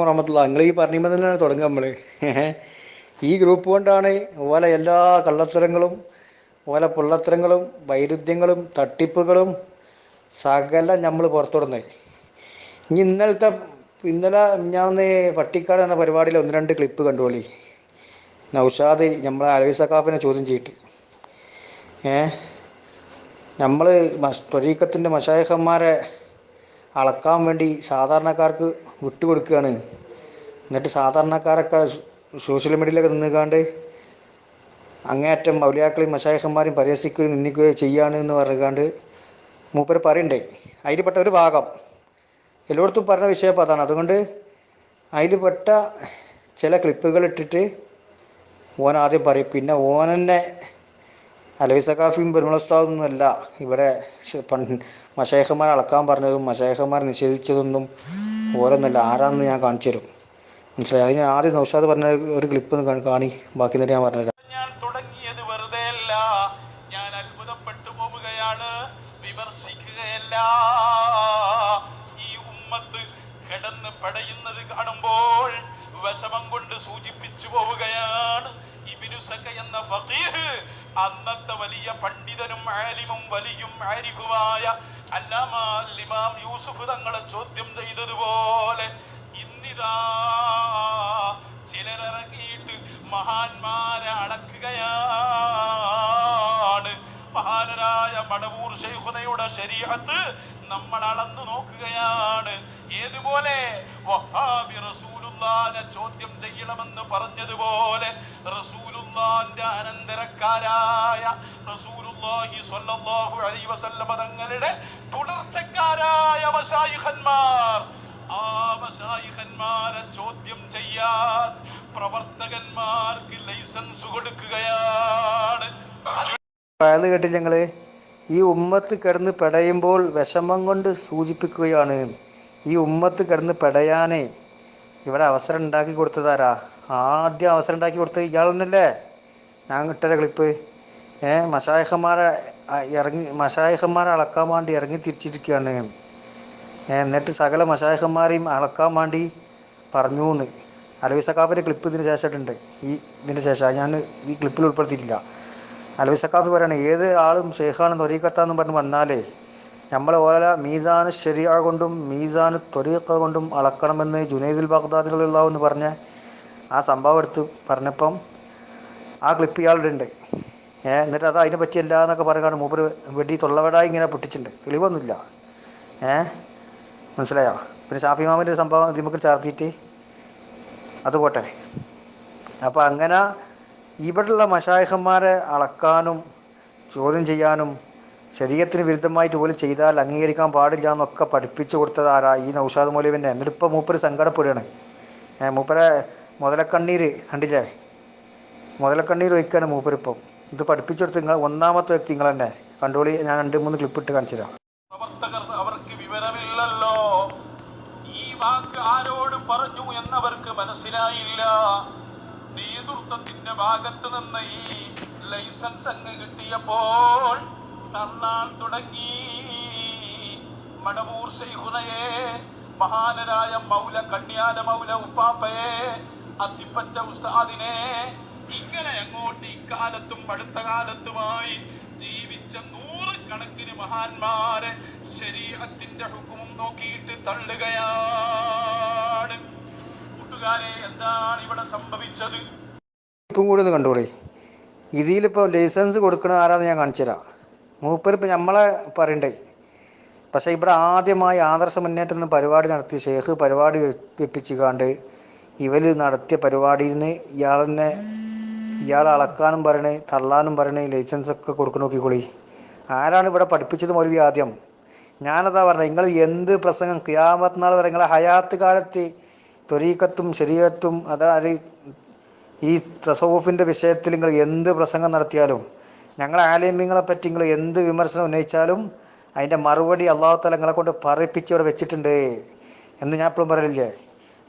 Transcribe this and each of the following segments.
റഹമത്തുള്ള നിങ്ങൾ ഈ പറയുമ്പോൾ തന്നെയാണ് തുടങ്ങുക നമ്മൾ ഈ ഗ്രൂപ്പ് കൊണ്ടാണ് ഓലെ എല്ലാ കള്ളത്തരങ്ങളും ഓലെ പൊള്ളത്തരങ്ങളും വൈരുദ്ധ്യങ്ങളും തട്ടിപ്പുകളും സകല നമ്മൾ പുറത്തുവിടുന്നത്. ഇനി ഇന്നലത്തെ ഇന്നലെ ഞാൻ പട്ടിക്കാട് എന്ന പരിപാടിയിൽ ഒന്ന് രണ്ട് ക്ലിപ്പ് കണ്ടുപോളി നൗഷാദ് നമ്മളെ അലവി സഖാഫിനെ ചോദ്യം ചെയ്തിട്ട്. ഏ? നമ്മൾ തൊരീക്കത്തിന്റെ മഷായഹന്മാരെ അളക്കാൻ വേണ്ടി സാധാരണക്കാർക്ക് വിട്ടുകൊടുക്കുകയാണ്. എന്നിട്ട് സാധാരണക്കാരൊക്കെ സോഷ്യൽ മീഡിയയിലൊക്കെ നിന്നുകാണ്ട് അങ്ങേയറ്റം മൗലിയാക്കളെയും മശായഹന്മാരെയും പരിഹസിക്കുകയും നിന്ദിക്കുകയും ചെയ്യാണ് എന്ന് പറഞ്ഞുകൊണ്ട് മൂപ്പർ പറയണ്ടേ. അതിൽപ്പെട്ട ഒരു ഭാഗം. എല്ലായിടത്തും പറഞ്ഞ വിഷയം അതാണ്. അതുകൊണ്ട് അതിൽപ്പെട്ട ചില ക്ലിപ്പുകൾ ഇട്ടിട്ട് ഓൻ ആദ്യം പറയും. പിന്നെ ഓൻ തന്നെ അലവി സഖാഫിയും പെരുമളസ്താവൊന്നും അല്ല. ഇവിടെ മഷേഖന്മാർ അളക്കാൻ പറഞ്ഞതും മഷേഖന്മാർ നിഷേധിച്ചതൊന്നും ഓരോന്നല്ല. ആരാന്ന് ഞാൻ കാണിച്ചു തരും. മനസ്സിലായി? അതിന് ആദ്യം നൗഷാദ് പറഞ്ഞ ഒരു ക്ലിപ്പ് കാണി. ബാക്കി എന്നിട്ട് ഞാൻ പറഞ്ഞുതരാം. അന്നത്തെ വലിയ പണ്ഡിതനും ആലിമും വലിയും ആരിഫുമായ അല്ലാമ ഇമാം യൂസുഫ് തങ്ങളെ ചോദ്യം ചെയ്തതുപോലെ ഇന്നിതാ ചിലരിറങ്ങിയിട്ട് മഹാന്മാരെ അളക്കുകയാണ് മഹാനരായ മടവൂർ ശൈഖുനയുടെ ശരീരത്ത് നമ്മൾ അളന്നു നോക്കുകയാണ്. ഏതുപോലെ? വഹാബി ചോദ്യം ചെയ്യണമെന്ന് പറഞ്ഞതുപോലെ റസൂലുള്ളാന്റെ അനന്തരക്കാരായ റസൂലുള്ളാഹി സ്വല്ലല്ലാഹു അലൈഹി വസല്ലമ തങ്ങളുടെ തുടർച്ചക്കാരായ മശായിഖന്മാർ ആ മശായിഖന്മാരെ ചോദ്യം ചെയ്യാൻ പ്രവർത്തകന്മാർക്ക് ലൈസൻസ് കൊടുക്കുകയാണ്. അത് കേട്ടില്ല ഞങ്ങൾ? ഈ ഉമ്മത്ത് കിടന്ന് പെടയുമ്പോൾ വിഷമം കൊണ്ട് സൂചിപ്പിക്കുകയാണ്. ഈ ഉമ്മത്ത് കിടന്ന് പെടയാനേ ഇവിടെ അവസരം ഉണ്ടാക്കി കൊടുത്തതാരാ? ആദ്യം അവസരം ഉണ്ടാക്കി കൊടുത്തത് ഇയാൾ ഞാൻ കിട്ടര ക്ലിപ്പ് ഏഹ് മഷായഹന്മാരെ ഇറങ്ങി മഷായഹന്മാരെ അളക്കാൻ വേണ്ടി ഇറങ്ങി തിരിച്ചിരിക്കുകയാണ്. എന്നിട്ട് സകല മഷായഹന്മാരെയും അളക്കാൻ വേണ്ടി പറഞ്ഞു എന്ന് അലവി സക്കാഫിന്റെ ക്ലിപ്പ് ഇതിന് ശേഷമായിട്ടുണ്ട്. ഈ ഇതിന് ശേഷം ഞാൻ ഈ ക്ലിപ്പിൽ ഉൾപ്പെടുത്തിയിട്ടില്ല. അലവി സക്കാഫി പറയണേ ഏത് ആളും ഷെയ്ഖാണ് ത്വരീക്കത്താന്നും പറഞ്ഞ് വന്നാലേ നമ്മൾ ഓല മീസാന് ശരിയ കൊണ്ടും മീസാന് ത്വരീക്ക കൊണ്ടും അളക്കണമെന്ന് ജുനൈദുൽ ബഗ്ദാദിലുള്ള എന്ന് പറഞ്ഞ ആ സംഭവം എടുത്ത് പറഞ്ഞപ്പം ആ ക്ലിപ്പ് ഇയാളുടെ ഉണ്ട് ഏഹ് എന്നിട്ട് അത് അതിനെ പറ്റിയല്ല എന്നൊക്കെ പറയുകയാണ്. മൂപ്പര് വെടി തൊള്ളവടായി ഇങ്ങനെ പൊട്ടിച്ചിട്ടുണ്ട്. തെളിവൊന്നുമില്ല. ഏഹ് മനസ്സിലായോ? പിന്നെ ഷാഫി മാമിന്റെ സംഭവം നമുക്ക് ചാർത്തിയിട്ട് അത് പോട്ടെ. അപ്പം അങ്ങനെ ഇവിടെയുള്ള മഷായഹന്മാരെ അളക്കാനും ചോദ്യം ചെയ്യാനും ശരീരത്തിന് വിരുദ്ധമായിട്ട് പോലും ചെയ്താൽ അംഗീകരിക്കാൻ പാടില്ല എന്നൊക്കെ പഠിപ്പിച്ചു കൊടുത്തത് ആരാ? ഈ നൗഷാദ് മൗലവിന്റെ എന്നിട്ട് ഇപ്പോൾ മൂപ്പര് സങ്കടപ്പെടുകയാണ്. മൂപ്പരെ മുതലക്കണ്ണീര് കണ്ടില്ലേ? മുതലക്കണ്ണീര് വയ്ക്കാണ് മൂപ്പരിപ്പം. ഇത് പഠിപ്പിച്ചെടുത്ത് നിങ്ങൾ ഒന്നാമത്തെ വ്യക്തി നിങ്ങൾ തന്നെ. കണ്ടോളി ഞാൻ രണ്ട് മൂന്ന് ക്ലിപ്പ് ഇട്ട് കാണിച്ചു തരാം. പ്രവർത്തകർ അവർക്ക് വിവരമില്ലല്ലോ. ഈ വാക്ക് ആരോട് പറഞ്ഞു എന്നവർക്ക് മനസ്സിലായില്ല. നേതൃത്വത്തിന്റെ ഭാഗത്ത് നിന്ന് ഈ ലൈസൻസ് അങ്ങ് കിട്ടിയപ്പോൾ തള്ളാൻ തുടങ്ങി. മടവൂർ ശൈഹുനയെ മഹാനരായ മൗല കണ്യാല മൗല ഉപ്പാപ്പയെ അത്തിപ്പറ്റ ഉസ്താദിനെ ഇങ്ങനെ അങ്ങോട്ട് ഇക്കാലത്തും അടുത്ത കാലത്തുമായി ജീവിച്ച നൂറുകണക്കിന് മഹാന്മാരെ ശരീരത്തിന്റെ ഹുക്കുമും നോക്കിയിട്ട് തള്ളുകയാണ്. കൂട്ടുകാരെ എന്താണ് ഇവിടെ സംഭവിച്ചത്? ഇപ്പം കൂടി ഒന്ന് കണ്ടോളി ഇതിലിപ്പോൾ ലൈസൻസ് കൊടുക്കണ ആരാന്ന് ഞാൻ കാണിച്ചു തരാം ഇപ്പൊ നമ്മളെ പറയണ്ടേ. പക്ഷേ ഇവിടെ ആദ്യമായി ആദർശ മുന്നേറ്റം എന്ന പരിപാടി നടത്തി. ഷെയ്ഖ് പരിപാടി വെപ്പിച്ചുകാണ്ട് ഇവർ നടത്തിയ പരിപാടിയിൽ നിന്ന് ഇയാൾ തന്നെ ഇയാൾ അളക്കാനും പറയണേ തള്ളാനും പറയണേ ലൈസൻസ് ഒക്കെ കൊടുക്കണ നോക്കിക്കോളി. ആരാണ് ഇവിടെ പഠിപ്പിച്ചത് മൗലവി ആദ്യം? ഞാനതാ പറഞ്ഞത് നിങ്ങൾ എന്ത് പ്രസംഗം ക്യാമത്ത് നാൾ വരെ നിങ്ങളെ ഹയാത്ത് കാലത്ത് ത്വരീക്കത്തും ശരീരത്തും അതായത് ഈ തസവുഫിന്റെ വിഷയത്തിൽ നിങ്ങൾ എന്ത് പ്രസംഗം നടത്തിയാലും ഞങ്ങളെ ആലിമ്യങ്ങളെ പറ്റി നിങ്ങൾ എന്ത് വിമർശനം ഉന്നയിച്ചാലും അതിന്റെ മറുപടി അള്ളാഹു തല നിങ്ങളെ കൊണ്ട് പറയിപ്പിച്ച് ഇവിടെ വെച്ചിട്ടുണ്ട് എന്ന് ഞാൻ എപ്പോഴും പറയലില്ലേ?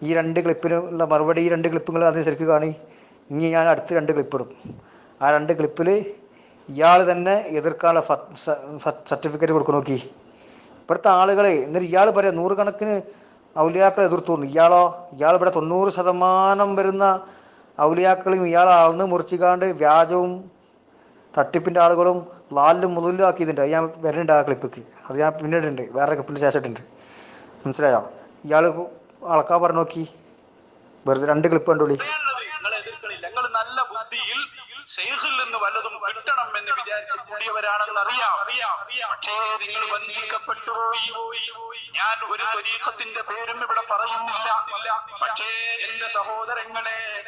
ഈ രണ്ട് ക്ലിപ്പിനുള്ള മറുപടി ഈ രണ്ട് ക്ലിപ്പുകൾ അത് ശരിക്കും കാണി. ഇനി ഞാൻ അടുത്ത രണ്ട് ക്ലിപ്പ് ഇടും. ആ രണ്ട് ക്ലിപ്പിൽ ഇയാൾ തന്നെ എതിർക്കാനുള്ള സർട്ടിഫിക്കറ്റ് കൊടുക്കും നോക്കി. ഇവിടുത്തെ ആളുകളെ എന്നിട്ട് ഇയാൾ പറയാം നൂറുകണക്കിന് ഔലിയാക്കളെ എതിർത്തു. ഇയാളോ? ഇയാൾ ഇവിടെ തൊണ്ണൂറ് ശതമാനം വരുന്ന ഔലിയാക്കളെയും ഇയാൾ അളന്ന് മുറിച്ചിക്കാണ്ട് വ്യാജവും തട്ടിപ്പിന്റെ ആളുകളും ലാലിലും മുതലും ആക്കിയതുണ്ട് അത് ഞാൻ വരുന്നുണ്ട് ആ ക്ലിപ്പിക്ക് അത് ഞാൻ പിന്നീട് ഉണ്ട് വേറെ ക്ലിപ്പിൽ ശേഷം ഇട്ടുണ്ട് മനസ്സിലായോ? ഇയാൾ അളക്കാൻ പറഞ്ഞു നോക്കി. വെറുതെ രണ്ട് ക്ലിപ്പ് കണ്ടോളി. ഷെയ്ഖിൽ നിന്ന് വല്ലതും കിട്ടണം എന്ന് വിചാരിച്ച് കൂടിയവരാണെന്ന് അറിയാം. പക്ഷേ നിങ്ങൾ വഞ്ചിക്കപ്പെട്ടു പോയി. ഞാൻ ഒരു ത്വരീഖത്തിന്റെ പേരും ഇവിടെ പറയുന്നില്ല. പക്ഷേ എന്റെ സഹോദരങ്ങളെ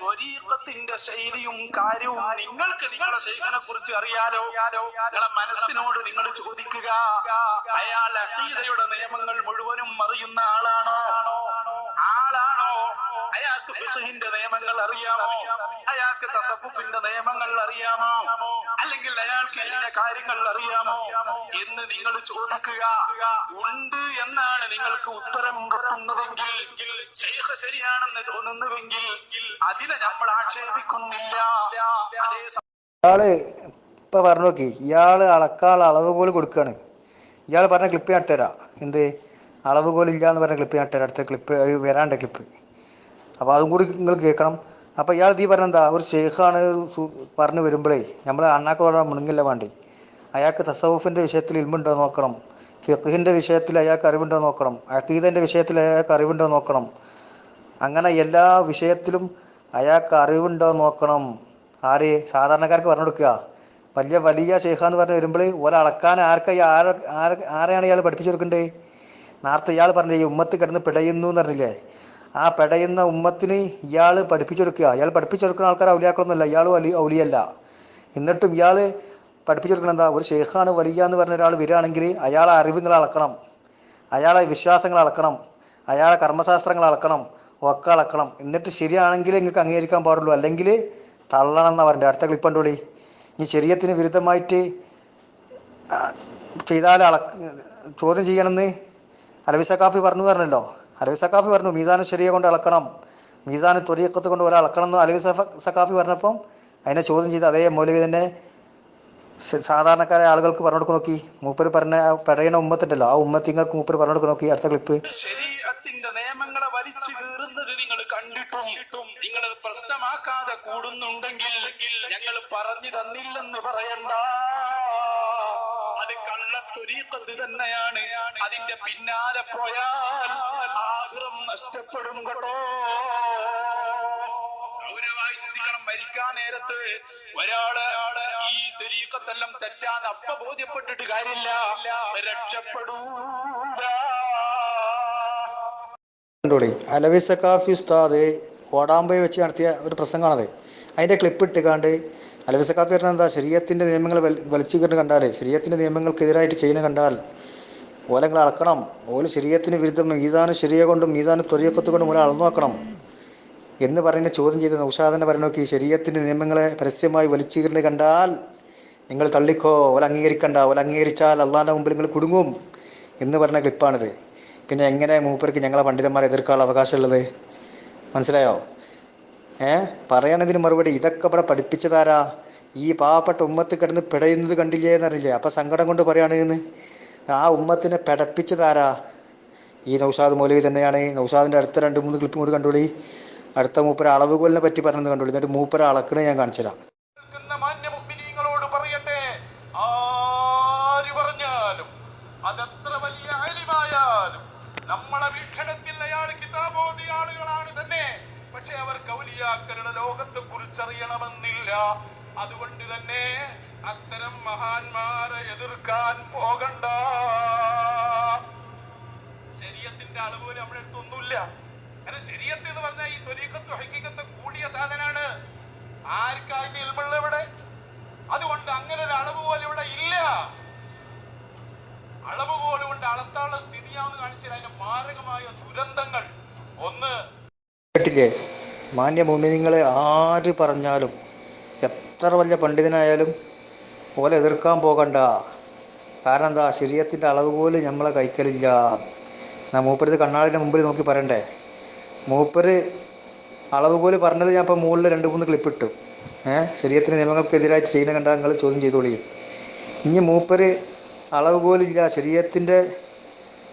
ത്വരീഖത്തിന്റെ ശൈലിയും കാര്യവും നിങ്ങൾക്ക് നിങ്ങളെ ശൈഖനെ കുറിച്ച് അറിയാലോ? നിങ്ങളെ മനസ്സിനോട് നിങ്ങൾ ചോദിക്കുക. അയാൾ അഹീതയുടെ നിയമങ്ങൾ മുഴുവനും അറിയുന്ന ആളാണോ? അയാൾക്ക് ഫിഖഹിന്റെ നിയമങ്ങൾ അറിയാമോ? അയാൾക്ക് തസഫുഫിന്റെ നിയമങ്ങൾ അറിയാമോ? അല്ലെങ്കിൽ അയാൾക്ക് ഇന്ന കാര്യങ്ങൾ അറിയാമോ? എന്ന് നിങ്ങൾ ചോദിക്കുക. ഉണ്ട് എന്നാണ് നിങ്ങൾക്ക് ഉത്തരം കിട്ടുന്നതെങ്കിൽ ശൈഖ് ശരിയാണെന്ന് തോന്നുന്നുവെങ്കിൽ അതിനെ നമ്മൾ ആക്ഷേപിക്കുന്നില്ല. അതേ ഇപ്പൊ പറഞ്ഞു നോക്കി ഇയാൾ അളക്കാൾ പോലെ കൊടുക്കാണ് ഇയാൾ പറഞ്ഞ ക്ലിപ്പ് ഞാൻ ഇട്ടുതരാം. എന്ത്? ഇല്ല എന്ന് പറഞ്ഞ ക്ലിപ്പ് ഞാൻ ഇട്ടുതരാം. അടുത്ത ക്ലിപ്പ് വരാണ്ട ക്ലിപ്പ് അപ്പൊ അതും കൂടി നിങ്ങൾ കേൾക്കണം. അപ്പൊ ഇയാൾ ഈ പറഞ്ഞ എന്താ ഒരു ഷെയ്ഖാണ് പറഞ്ഞു വരുമ്പോഴേ നമ്മൾ അണ്ണാക്ക് പറഞ്ഞാൽ മുണുങ്ങില്ല വേണ്ടി അയാൾക്ക് തസവൂഫിന്റെ വിഷയത്തിൽ ഇൽമുണ്ടോ നോക്കണം. ഫിഖിന്റെ വിഷയത്തിൽ അയാൾക്ക് അറിവുണ്ടോ നോക്കണം. അഖീദന്റെ വിഷയത്തിൽ അയാൾക്ക് അറിവുണ്ടോ നോക്കണം. അങ്ങനെ എല്ലാ വിഷയത്തിലും അയാൾക്ക് അറിവുണ്ടോ നോക്കണം. ആര്? സാധാരണക്കാർക്ക് പറഞ്ഞു കൊടുക്കുക. വലിയ വലിയ ഷെയ്ഖാന്ന് പറഞ്ഞ് വരുമ്പോൾ ഒരളക്കാൻ ആർക്ക് ആര ആര ആരെയാണ് ഇയാൾ പഠിപ്പിച്ചു കൊടുക്കണ്ടേ? നേരത്തെ ഇയാൾ പറഞ്ഞ ഈ ഉമ്മത്ത് കിടന്ന് പിടയുന്നു എന്ന് പറഞ്ഞില്ലേ? ആ പെടയുന്ന ഉമ്മത്തിന് ഇയാൾ പഠിപ്പിച്ചു അയാൾ പഠിപ്പിച്ചെടുക്കുന്ന ആൾക്കാർ ഔലിയാക്കളൊന്നുമല്ല. ഇയാൾ വലിയ ഔലിയല്ല. എന്നിട്ടും ഇയാൾ പഠിപ്പിച്ചു കൊടുക്കണം എന്താ? ഒരു ഷെയ്ഖാണ് വലിയ എന്ന് പറഞ്ഞ ഒരാൾ വരികയാണെങ്കിൽ അയാളെ അറിവുകൾ അളക്കണം. അയാളെ വിശ്വാസങ്ങൾ അളക്കണം. അയാളെ കർമ്മശാസ്ത്രങ്ങൾ അളക്കണം. ഒക്കെ അളക്കണം. എന്നിട്ട് ശരിയാണെങ്കിൽ നിങ്ങൾക്ക് അംഗീകരിക്കാൻ പാടുള്ളൂ. അല്ലെങ്കിൽ തള്ളണം എന്നാ പറഞ്ഞത്. അടുത്ത ക്ലിപ്പ് കണ്ടോളി. ഇനി ശരീരത്തിന് വിരുദ്ധമായിട്ട് ചെയ്താൽ അള ചോദ്യം ചെയ്യണമെന്ന് അലവിസ കാഫി പറഞ്ഞു പറഞ്ഞല്ലോ. അലവി സക്കാഫി പറഞ്ഞു മീസാന ശരിയെ കൊണ്ട് അളക്കണം. മീസാന തൊരിയക്കത്ത് കൊണ്ട് ഒരാൾ അളക്കണം എന്ന് അലവി സക്കാഫി പറഞ്ഞപ്പം അതിനെ ചോദ്യം ചെയ്ത് അതേ മൗലവി തന്നെ സ- സാധാരണക്കാരായ ആളുകൾക്ക് പറഞ്ഞു കൊടുക്കു നോക്കി. മൂപ്പര് പറഞ്ഞ പഴയണ ഉമ്മത്തിണ്ടല്ലോ ആ ഉമ്മത്തിങ്ങൾക്ക് മൂപ്പര് പറഞ്ഞു കൊടുക്കു നോക്കി അടുത്ത ക്ലിപ്പ്. നിയമങ്ങളെ കീറുന്നത് നിങ്ങൾ നിങ്ങൾ ഞങ്ങൾ പറഞ്ഞു തന്നില്ലെന്ന് പറയണ്ട. അത് കള്ളത്തൊരീക്കത്ത് തന്നെയാണ് അതിന്റെ പിന്നാലെ പോയാൽ ആഗ്രഹം നഷ്ടപ്പെടും കേട്ടോ. ഗൗരവമായി ചിന്തിക്കണം മരിക്കാൻ നേരത്ത് ഒരാൾ ഈ തെരീക്കത്തെല്ലാം തെറ്റാന്ന് അപ്പ ബോധ്യപ്പെട്ടിട്ട് കാര്യമില്ല. രക്ഷപ്പെടൂ. അലവി സക്കാഫി ഉസ്താദ് കോടാമ്പയെ വെച്ച് നടത്തിയ ഒരു പ്രസംഗമാണത്. അതിന്റെ ക്ലിപ്പ് ഇട്ടുകാണ്ട് അലവി സക്കാഫി പറഞ്ഞാൽ എന്താ ശരീരത്തിന്റെ നിയമങ്ങൾ വലിച്ചു കണ്ടാൽ കണ്ടാലേ ശരീരത്തിന്റെ നിയമങ്ങൾക്കെതിരായിട്ട് ചെയ്യുന്ന കണ്ടാൽ ഓലങ്ങൾ അളക്കണം. ഓൽ ശരീരത്തിന് വിരുദ്ധം മീതാന് ശരിയെ കൊണ്ടും മീതാന് ത്വരിയക്കത്ത് കൊണ്ടും ഓലെ അളന്നു നോക്കണം എന്ന് പറയുന്ന ചോദ്യം ചെയ്ത നൗഷാദനെ പറഞ്ഞു നോക്കി. ശരീരത്തിന്റെ നിയമങ്ങളെ പരസ്യമായി വലിച്ചു കണ്ടാൽ നിങ്ങൾ തള്ളിക്കോ ഓല അംഗീകരിക്കണ്ട ഓല അംഗീകരിച്ചാൽ അള്ളാന്റെ മുമ്പിൽ നിങ്ങൾ കുടുങ്ങും എന്ന് പറഞ്ഞ ക്ലിപ്പാണിത്. പിന്നെ എങ്ങനെ മൂപ്പർക്ക് ഞങ്ങളെ പണ്ഡിതന്മാരെ എതിർക്കാനുള്ള അവകാശമുള്ളത്? മനസ്സിലായോ? ഏ? പറയണതിന് മറുപടി ഇതൊക്കെ ഇവിടെ പഠിപ്പിച്ചതാരാ? ഈ പാവപ്പെട്ട ഉമ്മത്ത് കിടന്ന് പിടയുന്നത് കണ്ടില്ലേ? എന്നറിയില്ലേ അപ്പൊ സങ്കടം കൊണ്ട് എന്ന് ആ ഉമ്മത്തിനെ പിടപ്പിച്ചതാരാ ഈ നൗഷാദ് മൗലവി തന്നെയാണ്. നൗഷാദിന്റെ അടുത്ത രണ്ട് മൂന്ന് ക്ലിപ്പും കൂടി കണ്ടോളി. അടുത്ത മൂപ്പര അളവുകോലിനെ പറ്റി പറഞ്ഞത് കണ്ടോളി. എന്നിട്ട് മൂപ്പര അളക്കണ ഞാൻ ആര് പറഞ്ഞാലും വലിയ നമ്മളെ വീക്ഷണത്തിൽ തന്നെ. അവർ കൗലിയാക്കളുടെ അതുകൊണ്ട് തന്നെ അത്തരം മഹാന്മാരെ എതിർക്കാൻ പോകണ്ട. ശരീരത്തിന്റെ അളവ് നമ്മുടെ അടുത്ത് ഒന്നുമില്ല. കാരണം ശരീരത്ത് എന്ന് പറഞ്ഞാൽ ഈ ത്വരീക്കത്ത് ഹൈക്കത്ത് കൂടിയ സാധനമാണ്. ആർക്കായിട്ട് ഇൽമുള്ള ഇവിടെ. അതുകൊണ്ട് അങ്ങനെ ഒരു അളവ് പോലെ ഇവിടെ ഇല്ല. അളവ് പോലെ കൊണ്ട് അളത്താനുള്ള സ്ഥിതിയാണെന്ന് കാണിച്ചാൽ അതിന്റെ മാരകമായ ദുരന്തങ്ങൾ. ഒന്ന് കേട്ടില്ലേ? മാന്യ മോമിനിങ്ങളെ ആര് പറഞ്ഞാലും എത്ര വലിയ പണ്ഡിതനായാലും ഓലെ എതിർക്കാൻ പോകണ്ട. കാരണം എന്താ ശരീരത്തിന്റെ അളവ് പോലും നമ്മളെ കൈക്കലില്ല. എന്നാ മൂപ്പര് കണ്ണാടിന്റെ മുമ്പിൽ നോക്കി പറയണ്ടേ? മൂപ്പര് അളവ് പോലും പറഞ്ഞത് ഞാൻ ഇപ്പം മുകളിൽ രണ്ട് മൂന്ന് ക്ലിപ്പ് ഇട്ടു. ഏഹ് ശരീരത്തിന്റെ നിയമങ്ങൾക്കെതിരായിട്ട് ചെയ്യുന്ന കണ്ടാൽ നിങ്ങൾ ചോദ്യം ചെയ്തോളിയും ഇനി മൂപ്പര് അളവ് പോലില്ല ശരീരത്തിന്റെ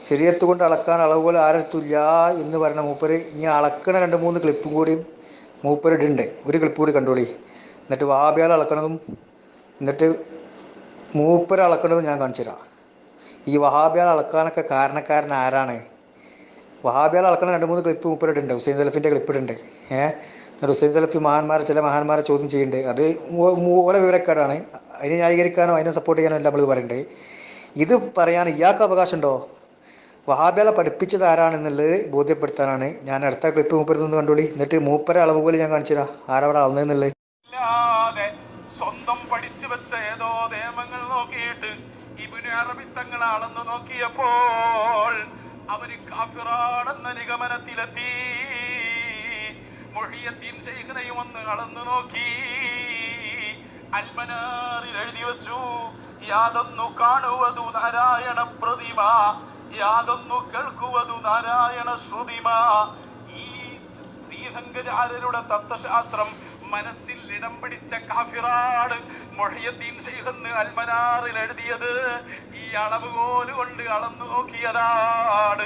ശരീരത്ത് കൊണ്ട് അളക്കാൻ അളവ് പോലെ ആരെടുത്തില്ല എന്ന് പറഞ്ഞ മൂപ്പര് ഇനി അളക്കണ രണ്ട് മൂന്ന് ക്ലിപ്പും കൂടിയും മൂപ്പര് ഇടുന്നുണ്ട്. ഒരു ക്ലിപ്പ് കൂടി കണ്ടോളി. എന്നിട്ട് വാബിയാൾ അളക്കണതും എന്നിട്ട് മൂപ്പര് അളക്കുന്നത് ഞാൻ കാണിച്ചു തരാം ഈ വഹാബിയാൽ അളക്കാനൊക്കെ കാരണക്കാരൻ ആരാണ്? വഹാബിയാൽ അളക്കുന്ന രണ്ട് മൂന്ന് ക്ലിപ്പ് മൂപ്പര് ഇടുന്നുണ്ട് ഹുസൈൻ സലഫിന്റെ ക്ലിപ്പ് ഇടുന്നുണ്ട് ഏഹ് എന്നിട്ട് ഹുസൈൻ സലഫി മഹാന്മാരെ ചില മഹാന്മാരെ ചോദ്യം ചെയ്യുന്നുണ്ട്. അത് ഓരോ വിവരക്കാരാണ് അതിനെ ന്യായീകരിക്കാനോ അതിനെ സപ്പോർട്ട് ചെയ്യാനോ അല്ല നമ്മൾ പറയുന്നത്. ഇത് പറയാൻ ഇയാൾക്ക് അവകാശമുണ്ടോ? വഹാബികളെ പഠിപ്പിച്ചത് ആരാണെന്നുള്ളത് ബോധ്യപ്പെടുത്താനാണ് ഞാൻ അടുത്ത ക്ലിപ്പ് മൂപ്പരത്ത് നിന്ന് കണ്ടോളി. എന്നിട്ട് മൂപ്പര അളവുകൾ ഞാൻ കാണിച്ചു തരാം ആരവിടെ അളന്നെന്നുള്ളത് സ്വന്തം പഠിച്ചു വെച്ച ഏതോ നിയമങ്ങൾ നോക്കിയിട്ട് ഇബിന് അറബി തങ്ങളാണെന്ന് നോക്കിയപ്പോൾ അവർ കാഫിറാണെന്ന നിഗമനത്തിലെത്തി. മൊഴിയത്തിയും ശൈഖനയും ഒന്ന് അളന്നു നോക്കി. അൽമനാറിൽ എഴുതി വെച്ചു യാതൊന്നു കാണുവതു നാരായണ പ്രതിമ യാതൊന്നു കേൾക്കുവതു നാരായണ ശ്രുതിമ. ഈ സ്ത്രീ സംഘചാരരുടെ തത്വശാസ്ത്രം മനസ്സിൽ ഇടം പിടിച്ച കാഫിറാണ് മൊഴിയത്തീൻ ശൈഖെന്ന് അൽമനാറിൽ എഴുതിയത്. ഈ അളവുകോൽ കൊണ്ട് അളന്നു നോക്കിയതാണ്.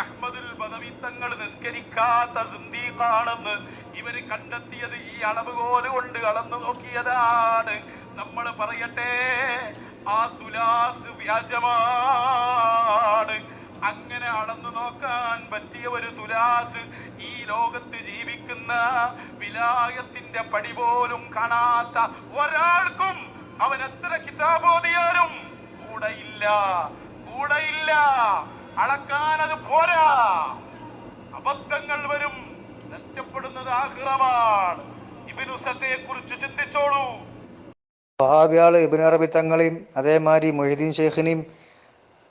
അഹ്മദുൽ ബദവി തങ്ങൾ നിസ്കരിക്കാത്ത സിന്ദീഖാണെന്ന് ഇവർ കണ്ടെത്തിയത് ഈ അളവുകോൽ കൊണ്ട് അളന്നു നോക്കിയതാണ്. നമ്മൾ പറയട്ടെ ആ തുലാസ് വ്യാജമാണ്. അങ്ങനെ അളന്നു നോക്കാൻ പറ്റിയ ഒരു തുലാസ് ഈ ലോകത്ത് ജീവിക്കുന്ന വിലായത്തിന്റെ പടി പോലും കാണാത്ത ഒരാൾക്കും അവൻ എത്ര കിതാബോധിയാലും കൂടെയില്ല കൂടെയില്ല. അളക്കാൻ അത് പോരാ. അബദ്ധങ്ങൾ വരും നഷ്ടപ്പെടുന്നത് ആഗ്രഹമാണ് ചിന്തിച്ചോളൂ. വഹാബിയാൾ ഇബിൻ അറബി തങ്ങളെയും അതേമാതിരി മൊഹീദ്ദീൻ ഷെയ്ഖിനെയും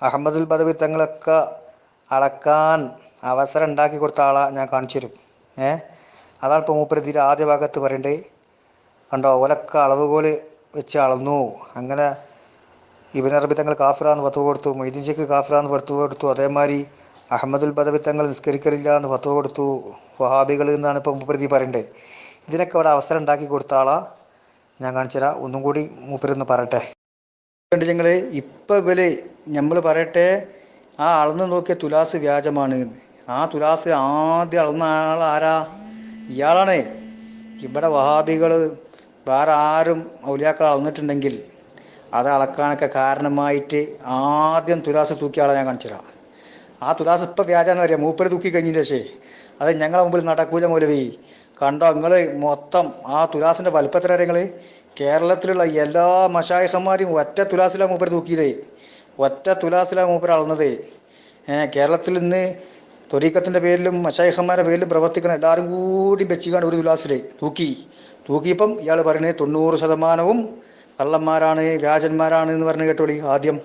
അഹമ്മദുൽ ബദവി തങ്ങളൊക്കെ അളക്കാൻ അവസരം ഉണ്ടാക്കി കൊടുത്ത ആളാ ഞാൻ കാണിച്ചു തരും ഏ? അതാണ് ഇപ്പോൾ മൂപ്പരത്തിൽ ആദ്യ ഭാഗത്ത് പറയണ്ടേ? കണ്ടോ? ഓലക്ക അളവുകോൽ വെച്ച് അളന്നു. അങ്ങനെ ഇബിൻ അറബി തങ്ങൾ കാഫിറാന്ന് പത്ത് കൊടുത്തു. മൊയ്തീൻജിക്ക് കാഫിറാന്ന് പത്ത് കൊടുത്തു. അതേമാതിരി അഹമ്മദുൽ ബദവി തങ്ങൾ നിസ്കരിക്കലില്ല എന്ന് പത്ത് കൊടുത്തു. വഹാബികൾ എന്നാണ് ഇപ്പോൾ മൂപ്പരത്തി പറയണ്ടേ? ഇതിനൊക്കെ അവിടെ അവസരം ഉണ്ടാക്കി കൊടുത്ത ആളാ ഞാൻ കാണിച്ചുതരാം. ഒന്നും കൂടി മൂപ്പരൊന്ന് പറയട്ടെ. കണ്ടു ഞങ്ങൾ ഇപ്പൊ ഇവർ നമ്മൾ പറയട്ടെ ആ അളന്ന് നോക്കിയ തുലാസ് വ്യാജമാണ്. ആ തുലാസ് ആദ്യം അളന്ന ആൾ ആരാ? ഇയാളാണ്. ഇവിടെ വഹാബികൾ വേറെ ആരും ഔലിയാക്കൾ അളന്നിട്ടുണ്ടെങ്കിൽ അത് അളക്കാനൊക്കെ കാരണമായിട്ട് ആദ്യം തുലാസ് തൂക്കിയ ആളെ ഞാൻ കാണിച്ചിടാം ആ തുലാസ് ഇപ്പൊ വ്യാജാന്ന് പറയാം. മൂപ്പര് തൂക്കി കഴിഞ്ഞതിന് പക്ഷേ അത് ഞങ്ങളെ മുമ്പിൽ നടക്കൂല മൗലവി. കണ്ടോ നിങ്ങൾ മൊത്തം ആ തുലാസിന്റെ വലുപ്പത്ര നിങ്ങൾ? കേരളത്തിലുള്ള എല്ലാ മഷായഹന്മാരെയും ഒറ്റ തുലാസില മൂപ്പർ തൂക്കിയതേ. ഒറ്റ തുലാസില മൂപ്പർ അളന്നത്. കേരളത്തിൽ ഇന്ന് ത്വരീക്കത്തിന്റെ പേരിലും മഷായഹന്മാരുടെ പേരിലും പ്രവർത്തിക്കുന്ന എല്ലാവരും കൂടി വെച്ചിക്കാണ് ഒരു തുലാസിൽ തൂക്കി. തൂക്കിയപ്പം ഇയാൾ പറയുന്നത് തൊണ്ണൂറ് ശതമാനവും കള്ളന്മാരാണ് വ്യാജന്മാരാണ് എന്ന് പറഞ്ഞു കേട്ടോളി ആദ്യം.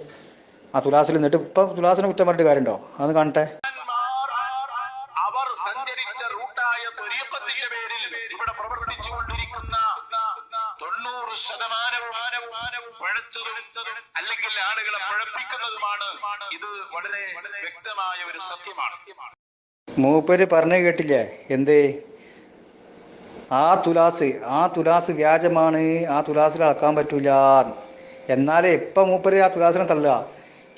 ആ തുലാസിൽ നിന്നിട്ട് ഇപ്പം തുലാസിനെ കുറ്റം പറഞ്ഞിട്ട് കാര്യമുണ്ടോ? അത് കാണട്ടെ. പഴപ്പിക്കുന്നതുമാണ് ഇത് വളരെ വ്യക്തമായ ഒരു സത്യമാണ്. മൂപ്പര് പറഞ്ഞു കേട്ടില്ലേ? എന്തേ? ആ തുലാസ് ആ തുലാസ് വ്യാജമാണ് ആ തുലാസിൽ അളക്കാൻ പറ്റൂല. എന്നാലേ ഇപ്പൊ മൂപ്പര് ആ തുലാസിനെ തള്ളുക.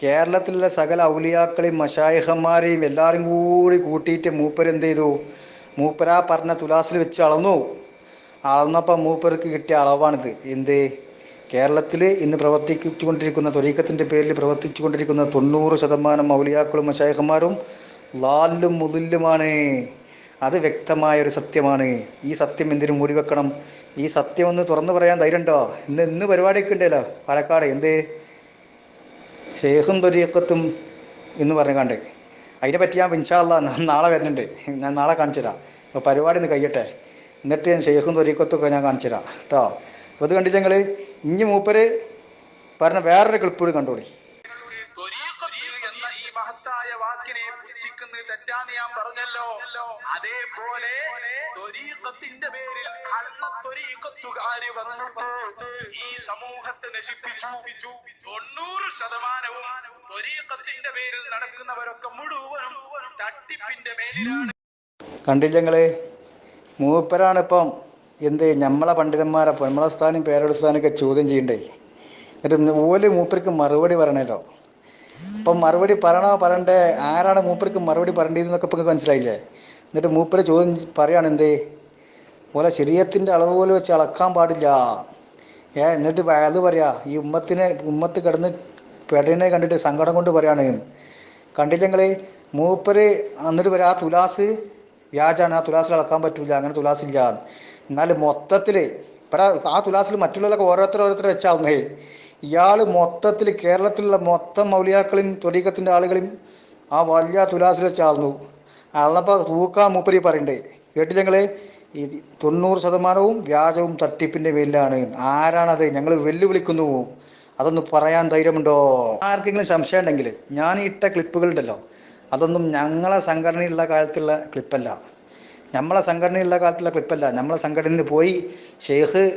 കേരളത്തിലുള്ള സകല ഔലിയാക്കളെയും മഷായിഹന്മാരെയും എല്ലാവരും കൂടി കൂട്ടിയിട്ട് മൂപ്പര് എന്ത് ചെയ്തു? മൂപ്പരാ പറഞ്ഞ തുലാസിൽ വെച്ച് അളന്നു. അളന്നപ്പോൾ മൂപ്പർക്ക് കിട്ടിയ അളവാണിത്. എന്ത്? കേരളത്തിൽ ഇന്ന് പ്രവർത്തിച്ചുകൊണ്ടിരിക്കുന്ന തൊരീക്കത്തിന്റെ പേരിൽ പ്രവർത്തിച്ചുകൊണ്ടിരിക്കുന്ന തൊണ്ണൂറ് ശതമാനം മൗലിയാക്കളും മശായഹന്മാരും ലാലും മുതില്ലുമാണ്. അത് വ്യക്തമായ ഒരു സത്യമാണ്. ഈ സത്യം എന്തിനു മൂടി വെക്കണം? ഈ സത്യം ഒന്ന് തുറന്നു പറയാൻ ധൈര്യമുണ്ടോ? ഇന്ന് ഇന്ന് പരിപാടിയൊക്കെ ഉണ്ടല്ലോ പാലക്കാട്. എന്ത്? ഷേഖും തൊരീക്കത്തും എന്ന് പറഞ്ഞു കണ്ടേ അതിനെ പറ്റി ഞാൻ ഇൻഷാല്ല നാളെ വരുന്നുണ്ട്. ഞാൻ നാളെ കാണിച്ചു തരാം. അപ്പോൾ പരിപാടി ഒന്ന് കഴിയട്ടെ. എന്നിട്ട് ഞാൻ ഷെയ്ഖും തൊരീക്കത്തും ഞാൻ കാണിച്ചു തരാം. കേട്ടോ? അപ്പോൾ അത് കണ്ടില്ല ഞങ്ങൾ ഇഞ്ഞി മൂപ്പര് പറഞ്ഞ വേറൊരു ക്ലിപ്പ് കൂടി കണ്ടോളി എന്ന ഈ മഹത്തായ വാക്കിനെ പുച്ഛിക്കുന്നത് തെറ്റാന്ന് ഞാൻ പറഞ്ഞല്ലോ. അതേപോലെ ത്വരീഖത്തിന്റെ പേരിൽ വന്നിട്ട് ഈ സമൂഹത്തെ നശിപ്പിച്ചു. തൊണ്ണൂറ് ശതമാനവും ത്വരീഖത്തിന്റെ പേരിൽ നടക്കുന്നവരൊക്കെ തട്ടിപ്പിന്റെ മേലിലാണ്. കണ്ടില്ല ഞങ്ങൾ മൂപ്പരാണ് ഇപ്പം എന്ത് നമ്മളെ പണ്ഡിതന്മാരെ നമ്മളെ സ്ഥാനം പേരുടെ സ്ഥാനമൊക്കെ ചോദ്യം ചെയ്യണ്ടേ? എന്നിട്ട് ഓലെ മൂപ്പർക്ക് മറുപടി പറയണല്ലോ അപ്പൊ മറുപടി പറയണോ പറയണ്ടേ? ആരാണ് മൂപ്പർക്ക് മറുപടി പറയേണ്ടതെന്നൊക്കെ ഇപ്പം മനസ്സിലായില്ലേ? എന്നിട്ട് മൂപ്പര് ചോദ്യം പറയാണ് എന്തേ? ഓലെ ശരീരത്തിന്റെ അളവ് പോലെ വെച്ച് അളക്കാൻ പാടില്ല. ഏ എന്നിട്ട് അത് പറയാ ഈ ഉമ്മത്തിനെ ഉമ്മത്ത് കിടന്ന് പെടനെ കണ്ടിട്ട് സങ്കടം കൊണ്ട് പറയാണ്. കണ്ടില്ലെങ്കിൽ മൂപ്പര് എന്നിട്ട് പറയാ ആ തുലാസ് വ്യാജാണ് ആ തുലാസിൽ അളക്കാൻ പറ്റൂല അങ്ങനെ തുലാസില്ല. എന്നാൽ മൊത്തത്തിൽ ആ തുലാസിൽ മറ്റുള്ളവരൊക്കെ ഓരോരുത്തർ ഓരോരുത്തർ വെച്ചാവുന്നേ. ഇയാൾ മൊത്തത്തിൽ കേരളത്തിലുള്ള മൊത്തം മൗലിയാക്കളും ത്വരീക്കത്തിന്റെ ആളുകളും ആ വലിയ തുലാസിൽ വെച്ചാവുന്നു. അളന്നപ്പോ തൂക്കാൻ മൂപ്പരി പറയണ്ടേ കേട്ടില്ല ഞങ്ങളെ ഈ തൊണ്ണൂറ് ശതമാനവും വ്യാജവും തട്ടിപ്പിന്റെ പേരിലാണ്. ആരാണത്? ഞങ്ങൾ വെല്ലുവിളിക്കുന്നു. അതൊന്ന് പറയാൻ ധൈര്യമുണ്ടോ? ആർക്കെങ്കിലും സംശയം ഉണ്ടെങ്കിൽ ഞാൻ ഇട്ട ക്ലിപ്പുകളുണ്ടല്ലോ അതൊന്നും ഞങ്ങളെ സംഘടനയുള്ള കാലത്തുള്ള ക്ലിപ്പല്ല. നമ്മളെ സംഘടനയുള്ള കാലത്തുള്ള ക്ലിപ്പല്ല നമ്മളെ സംഘടനയിൽ പോയി ഷെയ്ഖ്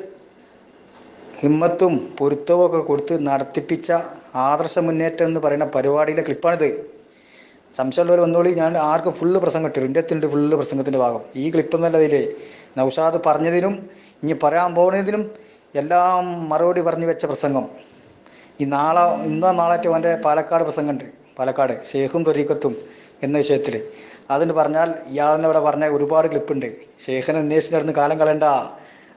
ഹിമ്മത്തും പൊരുത്തവും ഒക്കെ കൊടുത്ത് നടത്തിപ്പിച്ച ആദർശ മുന്നേറ്റം എന്ന് പറയുന്ന പരിപാടിയിലെ ക്ലിപ്പാണിത് സംശയമുള്ളവർ വന്നോളി. ഞാൻ ആർക്കും ഫുള്ള് പ്രസംഗം ഇട്ടു ഇന്ത്യത്തിന്റെ ഫുള്ള് പ്രസംഗത്തിന്റെ ഭാഗം. ഈ ക്ലിപ്പ് എന്നല്ല ഇതിൽ നൗഷാദ് പറഞ്ഞതിനും ഇനി പറയാൻ പോകുന്നതിനും എല്ലാം മറുപടി പറഞ്ഞു വെച്ച പ്രസംഗം. ഈ നാളെ ഇന്നോ നാളായിട്ട് അവന്റെ പാലക്കാട് പ്രസംഗമുണ്ട് പാലക്കാട്. ഷെയ്ഖും തൊരീക്കത്തും എന്ന വിഷയത്തിൽ അതിന് പറഞ്ഞാൽ ഇയാളെന്നെ ഇവിടെ പറഞ്ഞ ഒരുപാട് ക്ലിപ്പുണ്ട്. ഷെയ്ഖിനെ അന്വേഷിച്ച് നടന്ന് കാലം കളയണ്ട.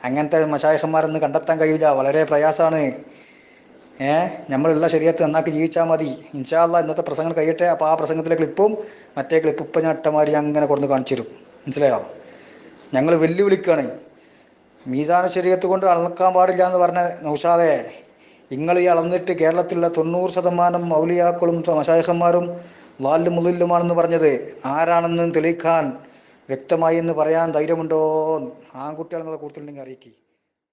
അങ്ങനത്തെ മശായഹന്മാരൊന്നും കണ്ടെത്താൻ കഴിയില്ല വളരെ പ്രയാസമാണ് ഏ? നമ്മളുള്ള ശരീരത്ത് നന്നാക്കി ജീവിച്ചാൽ മതി. ഇൻഷാല്ല ഇന്നത്തെ പ്രസംഗം കഴിയട്ടെ. അപ്പോൾ ആ പ്രസംഗത്തിലെ ക്ലിപ്പും മറ്റേ ക്ലിപ്പ് ഇപ്പം ഞാൻ ഇട്ടമാതിരി അങ്ങനെ കൊണ്ട് കാണിച്ചു തരും. മനസ്സിലായോ? ഞങ്ങൾ വെല്ലുവിളിക്കുകയാണ് മീസാന ശരീരത്ത് കൊണ്ട് അളക്കാൻ പാടില്ല എന്ന് പറഞ്ഞ നൗഷാദെ നിങ്ങൾ ഈ അളന്നിട്ട് കേരളത്തിലുള്ള തൊണ്ണൂറ് ശതമാനം മൗലിയാക്കളും മഷായഖന്മാരും ലാലും മുതലുമാണെന്ന് പറഞ്ഞത്. ആരാണെന്ന് തെളിയിക്കാൻ വ്യക്തമായി എന്ന് പറയാൻ ധൈര്യമുണ്ടോ? ആൺകുട്ടികൾ എന്നുള്ള കൂടുതലുണ്ടെങ്കിൽ അറിയിക്കും.